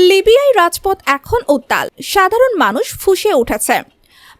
লিবিয়ায় রাজপথ এখন উত্তাল। সাধারণ মানুষ ফুসে উঠেছে।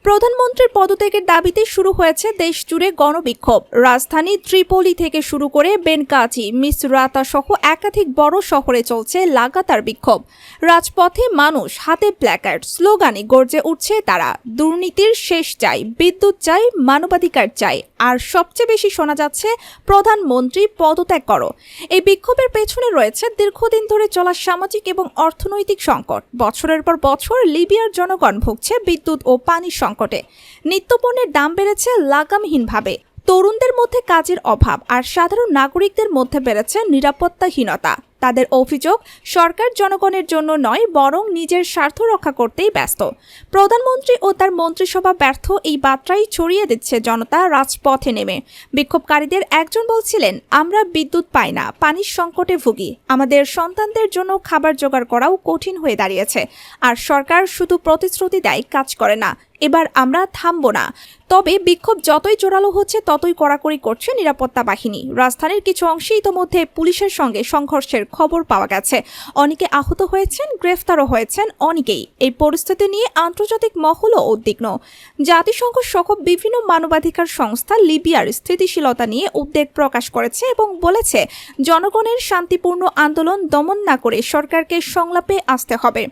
প্রধানমন্ত্রীর পদত্যাগের দাবিতে শুরু হয়েছে দেশ জুড়ে গণবিক্ষোভ। রাজধানী ত্রিপোলি থেকে শুরু করে বেনকাচি মিসরাতা সহ একাধিক বড় শহরে চলছে লাগাতার বিক্ষোভ। রাজপথে মানুষ, হাতে প্ল্যাকার্ড, স্লোগানে গর্জে উঠছে তারা। দুর্নীতির শেষ চাই, বিদ্যুৎ চাই, মানবাধিকার চাই। আর সবচেয়ে বেশি শোনা যাচ্ছে, প্রধানমন্ত্রী পদত্যাগ করো। এই বিক্ষোভের পেছনে রয়েছে দীর্ঘদিন ধরে চলা সামাজিক এবং অর্থনৈতিক সংকট। বছরের পর বছর লিবিয়ার জনগণ ভুগছে বিদ্যুৎ ও পানির সংকটে। নিত্যপণ্যের দাম বেড়েছে লাগামহীনভাবে। তরুণদের মধ্যে কাজের অভাব আর সাধারণ নাগরিকদের মধ্যে বেড়েছে নিরাপত্তাহীনতা। তাদের অভিযোগ, সরকার জনগণের জন্য নয়, বরং নিজের স্বার্থ রক্ষা করতেই ব্যস্ত। প্রধানমন্ত্রী ও তার মন্ত্রিসভা ব্যর্থ এই বার্তাই ছড়িয়ে দিচ্ছে জনতা রাজপথে নেমে। বিক্ষোভকারীদের একজন বলছিলেন, আমরা বিদ্যুৎ পাই না, পানির সংকটে ভুগি। আমাদের সন্তানদের জন্য খাবার জোগাড় করাও কঠিন হয়ে দাঁড়িয়েছে। আর সরকার শুধু প্রতিশ্রুতি দেয়, কাজ করে না। এবার আমরা থামবো না। তবে বিক্ষোভ যতই জোরালো হচ্ছে, ততই কড়াকড়ি করছে নিরাপত্তা বাহিনী। রাজধানীর কিছু অংশে ইতোমধ্যে পুলিশের সঙ্গে সংঘর্ষের খবর পাওয়া গেছে। অনেকে আহত হয়েছেন, গ্রেফতারও হয়েছেন অনেকেই। এই পরিস্থিতি নিয়ে আন্তর্জাতিক মহলও উদ্বিগ্ন। জাতিসংঘ সহ বিভিন্ন মানবাধিকার সংস্থা লিবিয়ার স্থিতিশীলতা নিয়ে উদ্বেগ প্রকাশ করেছে এবং বলেছে, জনগণের শান্তিপূর্ণ আন্দোলন দমন না করে সরকারকে সংলাপে আসতে হবে।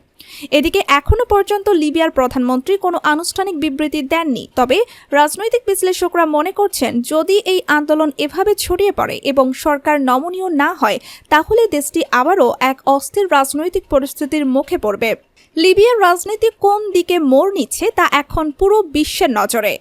এদিকে এখনও পর্যন্ত লিবিয়ার প্রধানমন্ত্রী কোনো আনুষ্ঠানিক বিবৃতি দেননি। তবে রাজনৈতিক বিশ্লেষকরা মনে করছেন, যদি এই আন্দোলন এভাবে ছড়িয়ে পড়ে এবং সরকার নমনীয় না হয়, তাহলে দেশটি আবারও এক অস্থির রাজনৈতিক পরিস্থিতির মুখে পড়বে। লিবিয়ার রাজনীতি কোন দিকে মোড় নিচ্ছে তা এখন পুরো বিশ্বের নজরে।